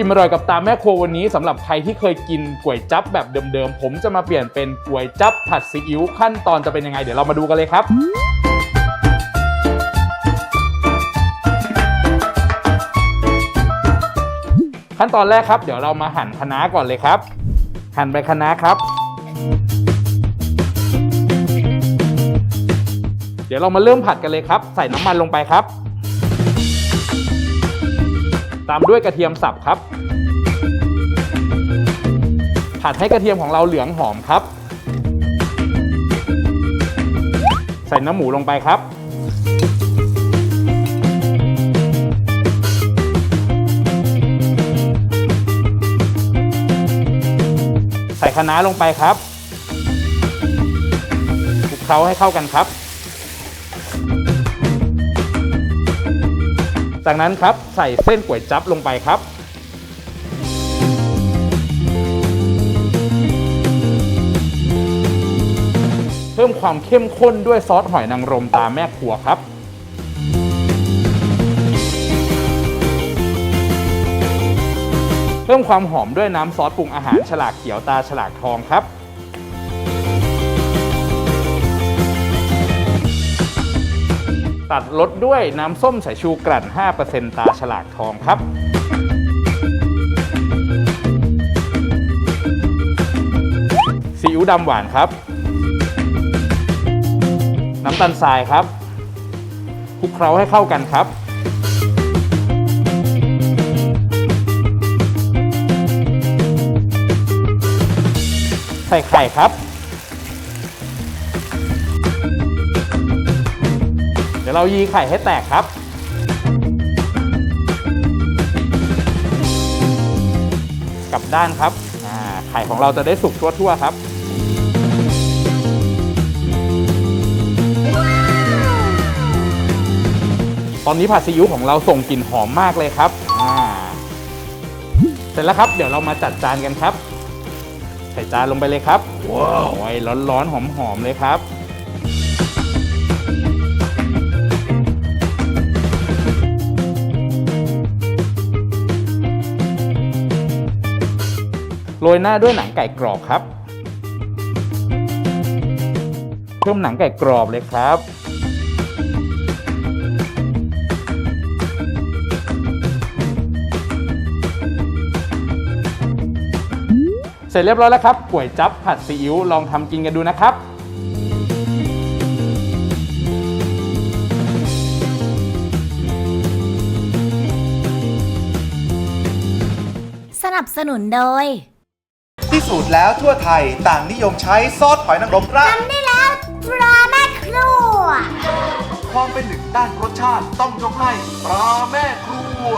อิ่มอร่อยกับตาแม่ครัววันนี้สำหรับใครที่เคยกินก๋วยจั๊บแบบเดิมๆ ผมจะมาเปลี่ยนเป็นก๋วยจั๊บผัดซีอิ๊วขั้นตอนจะเป็นยังไงเดี๋ยวเรามาดูกันเลยครับขั้นตอนแรกครับ เดี๋ยวเรามาหั่นคะน้าก่อนเลยครับ หั่นใบคะน้าครับ เดี๋ยวเรามาเริ่มผัดกันเลยครับ ใส่น้ำมันลงไปครับ ตามด้วยกระเทียมสับครับ ผัดให้กระเทียมของเราเหลืองหอมครับ ใส่น้ำหมูลงไปครับ ใส่คะน้าลงไปครับคลุกเคล้าให้เข้ากันครับ จากนั้นครับใส่เส้นก๋วยจั๊บลงไปครับ เพิ่มความเข้มข้นด้วยซอสหอยนางรมตามแม่ครัวครับเพิ่มความหอมด้วยน้ำซอสปรุงอาหารฉลากเขียวตาฉลากทองครับ ตัดรสด้วยน้ำส้มสายชูกลั่น 5%ตาฉลากทองครับซีอิ๊วดำหวานครับ น้ำตาลทรายครับคลุกเคล้าให้เข้ากันครับ ใส่ไข่ครับ ดี๋ยวเรายีไข่ให้แตกครับ กลับด้านครับไข่ของเราจะได้สุกทั่วๆครับตอนนี้ผัดซีอิ๊วของเราส่งกลิ่นหอมมากเลยครับ เสร็จแล้วครับ เดี๋ยวเรามาจัดจานกันครับ ใส่จานลงไปเลยครับ ว้าวโอ้ยร้อนๆหอมๆเลยครับ โรยหน้าด้วยหนังไก่กรอบครับ เพิ่มหนังไก่กรอบเลยครับ เสร็จเรียบร้อยแล้วครับก๋วยจั๊บผัดซีอิ๊วลองทำกินกันดูนะครับสนับสนุนโดย พิสูจน์แล้วทั่วไทยต่างนิยมใช้ซอสหอยนางรมราดทำได้แล้วปลาแม่ครัว ความเป็นหนึ่งด้านรสชาติต้องยกให้ปลาแม่ครัว